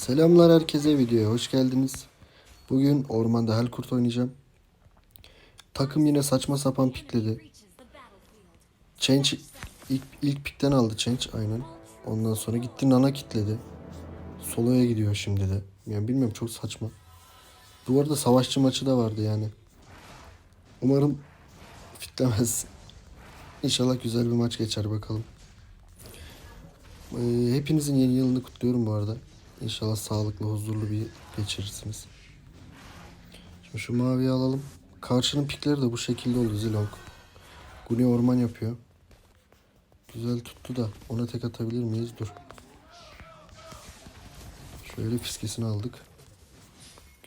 Selamlar herkese videoya hoş geldiniz. Bugün ormanda Helkurt oynayacağım. Takım yine saçma sapan pikledi. Change ilk, ilk pikten aldı Change aynen. Ondan sonra gitti Nana kitledi. Solo'ya gidiyor şimdi de. Yani bilmiyorum çok saçma. Bu arada savaşçı maçı da vardı yani. Umarım fitlemez. İnşallah güzel bir maç geçer bakalım. Ee, hepinizin yeni yılını kutluyorum bu arada. İnşallah sağlıklı, huzurlu bir geçirirsiniz. Şimdi şu maviyi alalım. Karşının pikleri de bu şekilde oldu Zilong. Guni orman yapıyor. Güzel tuttu da ona tek atabilir miyiz? Dur. Şöyle fiskesini aldık.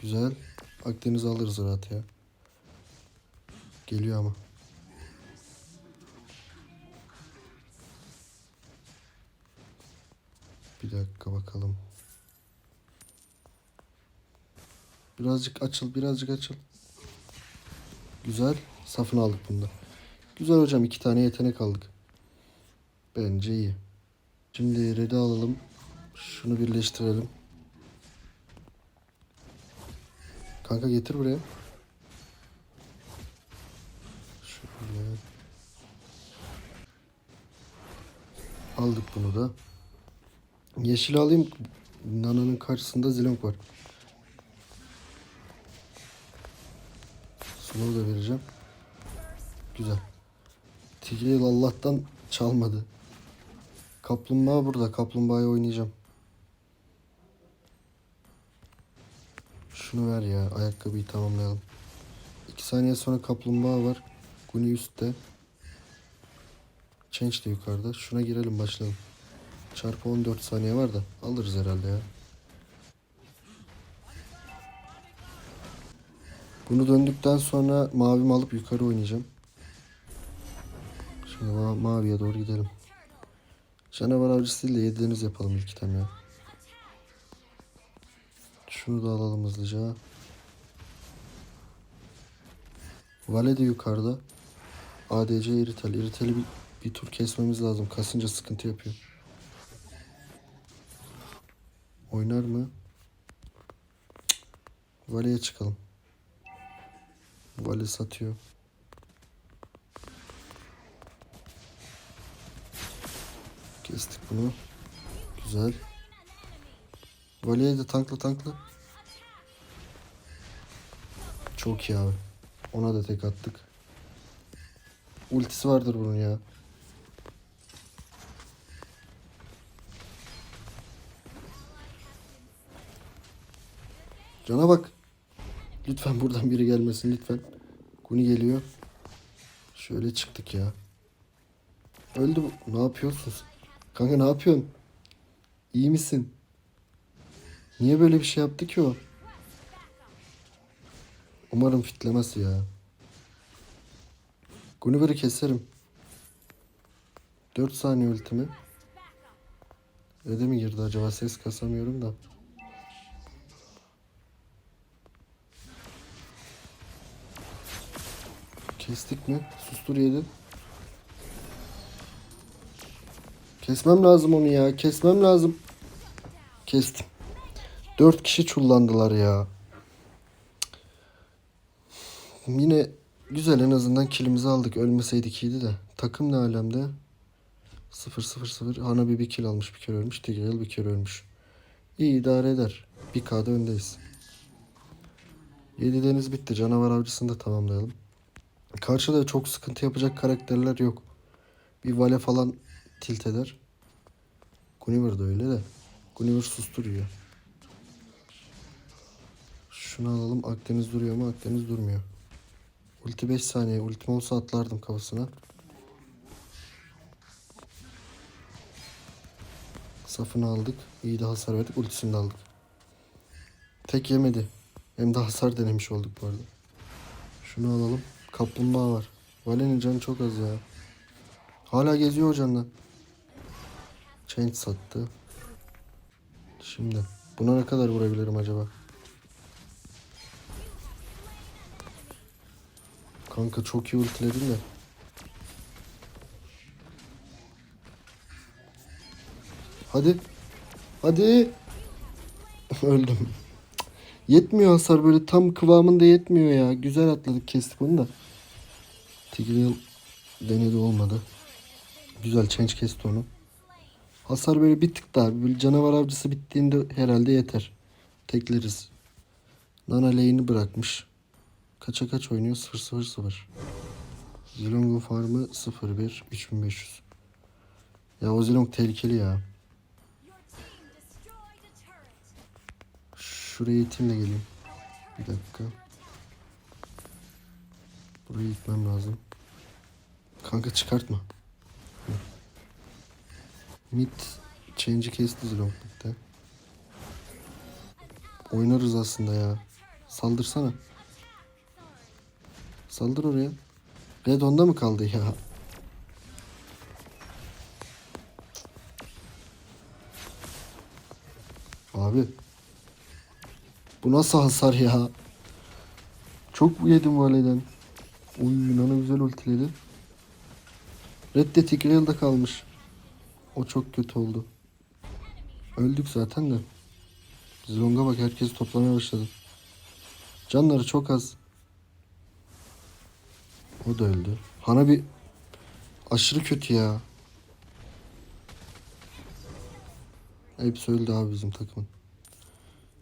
Güzel. Akdeniz alırız rahat ya. Geliyor ama. Bir dakika bakalım. Birazcık açıl, birazcık açıl. Güzel. Safını aldık bunda. Güzel hocam. iki tane yetenek aldık. Bence iyi. Şimdi red'i alalım. Şunu birleştirelim. Kanka getir buraya. Şöyle. Aldık bunu da. Yeşil alayım. Nana'nın karşısında Zilong var. Slow'u da vereceğim. Güzel. Tigreal Allah'tan çalmadı. Kaplumbağa burada. Kaplumbağayı oynayacağım. Şunu ver ya. Ayakkabıyı tamamlayalım. 2 saniye sonra kaplumbağa var. Guni üstte. Change de yukarıda. Şuna girelim başlayalım. Çarpı 14 saniye var da alırız herhalde ya. Bunu döndükten sonra mavimi alıp yukarı oynayacağım. Şimdi ma- maviye doğru gidelim. Canavar avcısı değil de yediğiniz yapalım ilk item. Şunu da alalım hızlıca. Vale de yukarıda. ADC iritel. İriteli bir, bir tur kesmemiz lazım. Kasınca sıkıntı yapıyor. Oynar mı? Vale'ye çıkalım. Vale satıyor. Kestik bunu. Güzel. Vale'ye de tankla tankla. Çok iyi abi. Ona da tek attık. Ultisi vardır bunun ya. Cana bak. Lütfen buradan biri gelmesin lütfen. Kuni geliyor. Şöyle çıktık ya. Öldü bu. Ne yapıyorsun? Kanka ne yapıyorsun? İyi misin? Niye böyle bir şey yaptı ki o? Umarım fitlemez ya. Guniver'ı keserim. 4 saniye ultimi. Öde mi girdi acaba? Ses kasamıyorum da. Kestik mi? Sustur yedi. Kesmem lazım onu ya. Kesmem lazım. Kestim. Dört kişi çullandılar ya. Yine güzel en azından kilimizi aldık. Ölmeseydik iyiydi de. Takım ne alemde? 0-0-0. Hanabi bir kill almış bir kere ölmüş. Tigreal bir kere ölmüş. İyi idare eder. Bir K'da öndeyiz. 7 deniz bitti. Canavar avcısını da tamamlayalım. Karşıda çok sıkıntı yapacak karakterler yok. Bir Vale falan tilt eder. Guniver de öyle de. Guniver susturuyor. Şunu alalım. Akdeniz duruyor mu? Akdeniz durmuyor. Ulti 5 saniye. Ultim olsa atlardım kafasına. Safını aldık. İyi de hasar verdik. Ultisini de aldık. Tek yemedi. Hem de hasar denemiş olduk bu arada. Şunu alalım. Kaplumbağa var. Vale'nin canı çok az ya. Hala geziyor o canla. Change sattı. Şimdi buna ne kadar vurabilirim acaba? Kanka çok iyi ultiledin de. Hadi. Hadi. Öldüm. Yetmiyor hasar böyle tam kıvamında yetmiyor ya. Güzel atladık kestik onu da. Tigreal denedi olmadı. Güzel change kesti onu. Hasar böyle bir tık daha. Böyle canavar avcısı bittiğinde herhalde yeter. Tekleriz. Nana lane'i bırakmış. Kaça kaç oynuyor? 0-0-0. Zilong'un farmı 0-1. 3500. Ya o Zilong tehlikeli ya. Şuraya iteyim de geleyim. Bir dakika. Burayı itmem lazım. Kanka çıkartma. Mid change'i kesti midde. Oynarız aslında ya. Saldırsana. Saldır oraya. Red onda mı kaldı ya? Abi. Bu nasıl hasar ya? Çok yedim valeden. Uy nana güzel ultiledi. Red de Tigreal'da kalmış. O çok kötü oldu. Öldük zaten de. Zilong'a bak herkes toplamaya başladı. Canları çok az. O da öldü. Hana bir aşırı kötü ya. Hepsi öldü abi bizim takımın.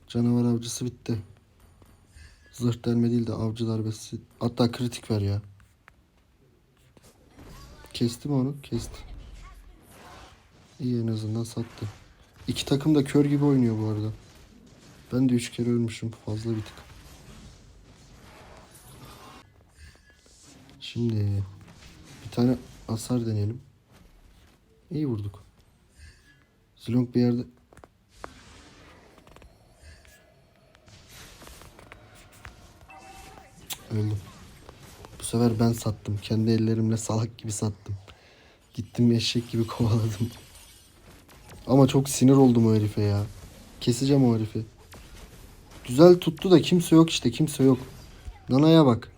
Canavar avcısı bitti. Zırh delme değil de avcı darbesi. Hatta kritik ver ya. Kesti mi onu? Kesti. İyi en azından sattı. İki takım da kör gibi oynuyor bu arada. Ben de üç kere ölmüşüm. Fazla bir tık. Şimdi bir tane hasar deneyelim. İyi vurduk. Zilong bir yerde öldüm. Bu sefer ben sattım. Kendi ellerimle salak gibi sattım. Gittim eşek gibi kovaladım. Ama çok sinir oldum o herife ya. Keseceğim o herifi. Güzel tuttu da kimse yok işte kimse yok. Nana'ya bak.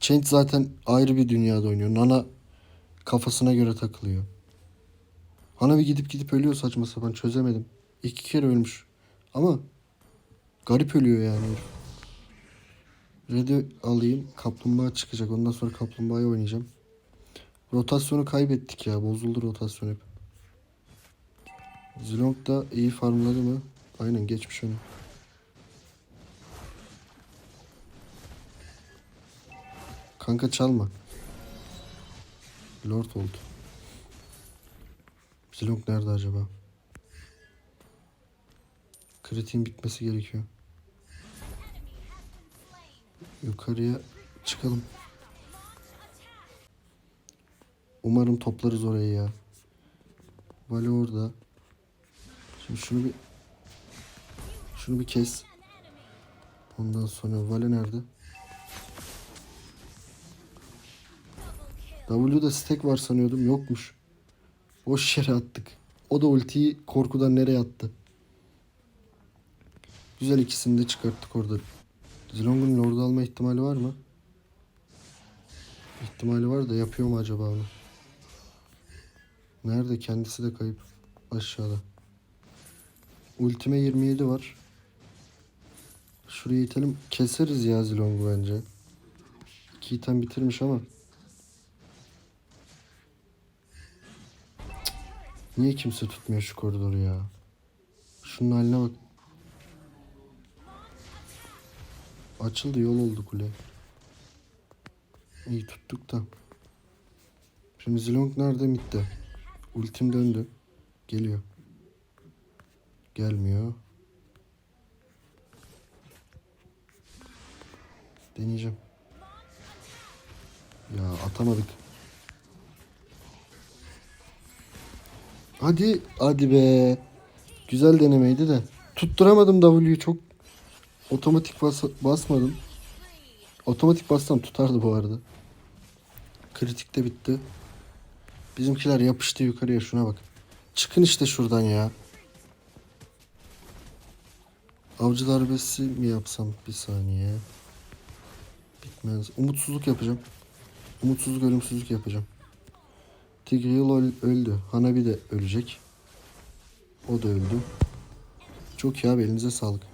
Change zaten ayrı bir dünyada oynuyor. Nana kafasına göre takılıyor. Hanabi gidip gidip ölüyor saçma sapan çözemedim. İki kere ölmüş. Ama garip ölüyor yani herif. Red'i alayım. Kaplumbağa çıkacak. Ondan sonra kaplumbağayı oynayacağım. Rotasyonu kaybettik ya. Bozuldu rotasyon hep. Zilong da iyi farmladı mı? Aynen geçmiş onu. Kanka çalma. Lord oldu. Zilong nerede acaba? Kritiğin bitmesi gerekiyor. Yukarıya çıkalım. Umarım toplarız orayı ya. Vale orada. Şimdi şunu bir şunu bir kes. Ondan sonra Vale nerede? W'da stack var sanıyordum. Yokmuş. Boş yere attık. O da ultiyi korkudan nereye attı? Güzel ikisini de çıkarttık orada. Zilong'un Lord'u alma ihtimali var mı? İhtimali var da yapıyor mu acaba onu? Nerede? Kendisi de kayıp. Aşağıda. Ultime 27 var. Şuraya itelim. Keseriz ya Zilong'u bence. İki item bitirmiş ama. Niye kimse tutmuyor şu koridoru ya? Şunun haline bak. Açıldı yol oldu kule. İyi tuttuk da. Şimdi Zilong nerede? Mid'de. Ultim döndü. Geliyor. Gelmiyor. Deneyeceğim. Ya atamadık. Hadi, hadi be. Güzel denemeydi de. Tutturamadım W'yu çok otomatik bas basmadım. Otomatik bassam tutardı bu arada. Kritik de bitti. Bizimkiler yapıştı yukarıya şuna bak. Çıkın işte şuradan ya. Avcı darbesi mi yapsam bir saniye. Bitmez. Umutsuzluk yapacağım. Umutsuzluk ölümsüzlük yapacağım. Tigreal öl- öldü. Hanabi de ölecek. O da öldü. Çok iyi abi elinize sağlık.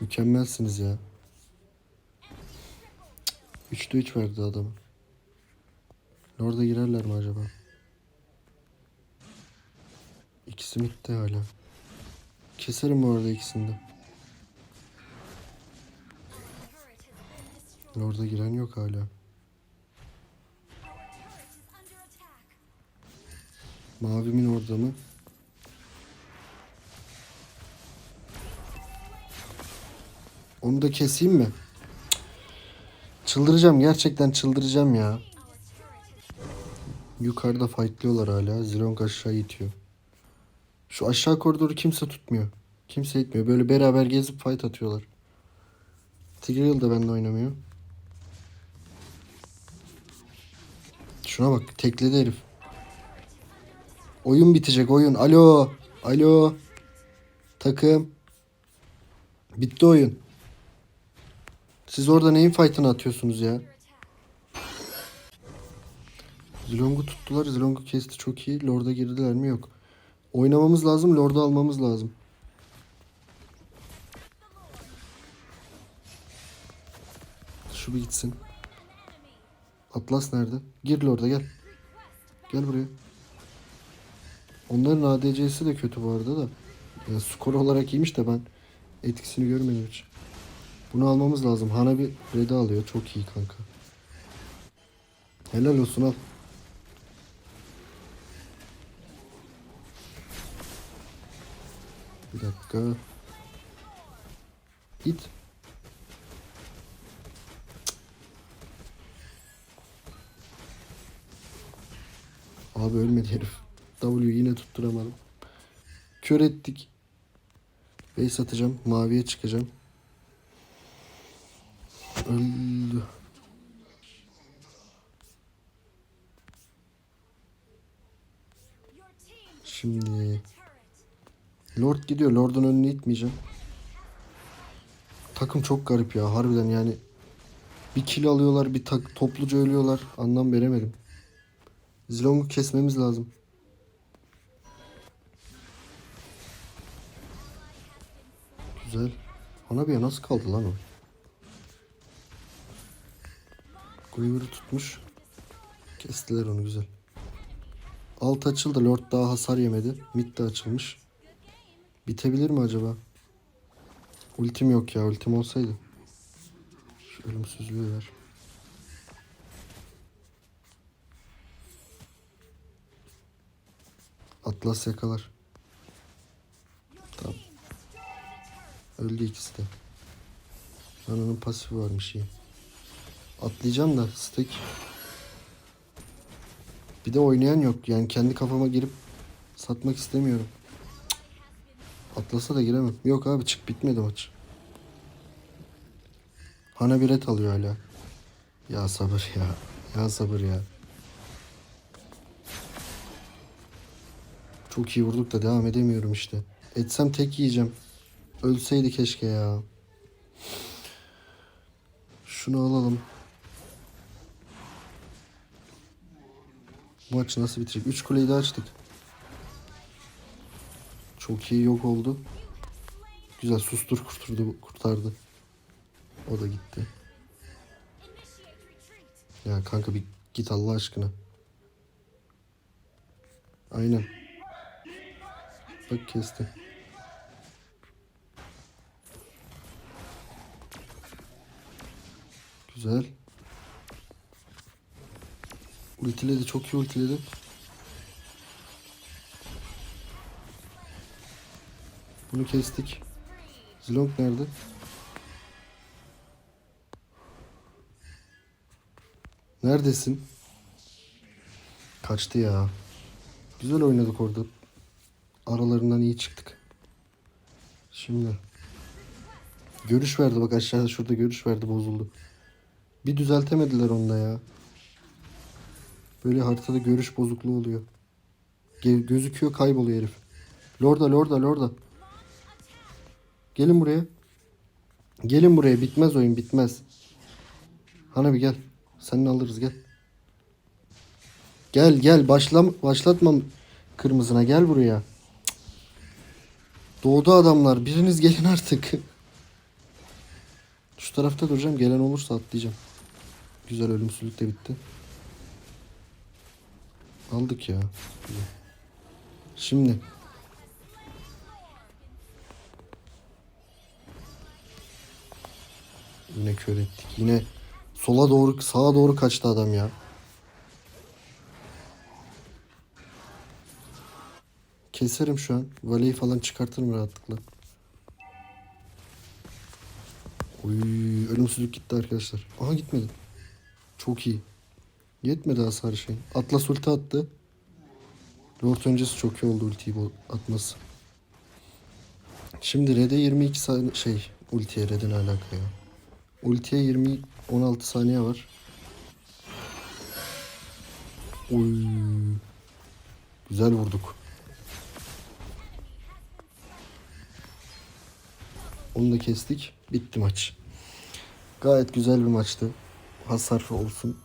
Mükemmelsiniz ya. 3'te 3 verdi adamı. Orada girerler mi acaba? İkisi midde hala. Keserim bu arada ikisini de. Orada giren yok hala. Mavimin orada mı? Onu da keseyim mi? Çıldıracağım gerçekten çıldıracağım ya. Yukarıda fightlıyorlar hala. Zilong aşağı itiyor. Şu aşağı koridoru kimse tutmuyor. Kimse itmiyor. Böyle beraber gezip fight atıyorlar. Tigreal da benimle oynamıyor. Şuna bak tekledi herif. Oyun bitecek oyun. Alo. Alo. Takım. Bitti oyun. Siz orada neyin fight'ını atıyorsunuz ya? Zilong'u tuttular. Zilong'u kesti çok iyi. Lord'a girdiler mi? Yok. Oynamamız lazım. Lord'u almamız lazım. Şu bir gitsin. Atlas nerede? Gir Lord'a gel. Gel buraya. Onların ADC'si de kötü bu arada da. Ya skor olarak iyiymiş de ben etkisini görmedim hiç. Bunu almamız lazım. Hanabi Red'i alıyor. Çok iyi kanka. Helal olsun al. Bir dakika. Git. Abi ölmedi herif. W yine tutturamadım. Kör ettik. Base atacağım. Maviye çıkacağım. Öldü. Şimdi Lord gidiyor. Lord'un önüne itmeyeceğim. Takım çok garip ya harbiden yani. Bir kill alıyorlar, bir tak topluca ölüyorlar. Anlam veremedim. Zilong'u kesmemiz lazım. Güzel. Hanabi'ye nasıl kaldı lan o? Gulliver'ı tutmuş. Kestiler onu güzel. Alt açıldı. Lord daha hasar yemedi. Mid de açılmış. Bitebilir mi acaba? Ultim yok ya. Ultim olsaydı. Şu ölümsüzlüğü ver. Atlas yakalar. Tamam. Öldü ikisi de. Ananın pasifi varmış iyi. Atlayacağım da stack. Bir de oynayan yok. Yani kendi kafama girip satmak istemiyorum. Atlasa da giremem. Yok abi çık bitmedi maç. Hana bir et alıyor hala. Ya sabır ya. Ya sabır ya. Çok iyi vurduk da devam edemiyorum işte. Etsem tek yiyeceğim. Ölseydi keşke ya. Şunu alalım. Maç nasıl bitecek? 3 kuleyi de açtık. Çok iyi yok oldu. Güzel sustur kurtardı, kurtardı. O da gitti. Ya kanka bir git Allah aşkına. Aynen. Bak kesti. Güzel. Ultiledi çok iyi ultiledi. Bunu kestik. Zilong nerede? Neredesin? Kaçtı ya. Güzel oynadık orada. Aralarından iyi çıktık. Şimdi. Görüş verdi bak aşağıda şurada görüş verdi bozuldu. Bir düzeltemediler onda ya. Böyle haritada görüş bozukluğu oluyor. Ge- gözüküyor kayboluyor herif. Lorda lorda lorda. Gelin buraya. Gelin buraya bitmez oyun bitmez. Hanabi gel. Seninle alırız gel. Gel gel başlam başlatmam kırmızına gel buraya. Doğdu adamlar. Biriniz gelin artık. Şu tarafta duracağım. Gelen olursa atlayacağım. Güzel ölümsüzlük de bitti. Aldık ya. Şimdi. Yine kör ettik. Yine sola doğru sağa doğru kaçtı adam ya. Keserim şu an. Valeyi falan çıkartırım rahatlıkla. Oy, ölümsüzlük gitti arkadaşlar. Aha gitmedi. Çok iyi. Yetmedi hasar şey. Atlas ulti attı. Lord öncesi çok iyi oldu ultiyi atması. Şimdi Red'e 22 saniye şey ultiye Red'in alaka ya. Ultiye 20 16 saniye var. Oy. Güzel vurduk. Onu da kestik. Bitti maç. Gayet güzel bir maçtı. Hasar olsun.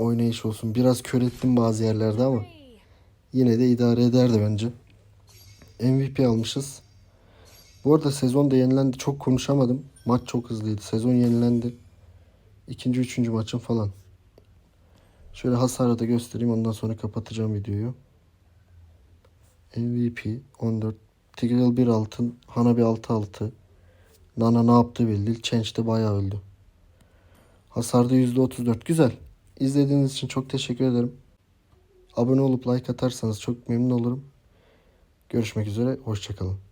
Oynayış olsun. Biraz kör ettim bazı yerlerde ama yine de idare ederdi bence. MVP almışız. Bu arada sezon da yenilendi. Çok konuşamadım. Maç çok hızlıydı. Sezon yenilendi. İkinci, üçüncü maçım falan. Şöyle hasarı da göstereyim. Ondan sonra kapatacağım videoyu. MVP 14. Tigreal 1 altın. Hanabi 6 altı. Nana ne yaptı belli değil. Change de bayağı öldü. Hasarda %34. Güzel. İzlediğiniz için çok teşekkür ederim. Abone olup like atarsanız çok memnun olurum. Görüşmek üzere. Hoşçakalın.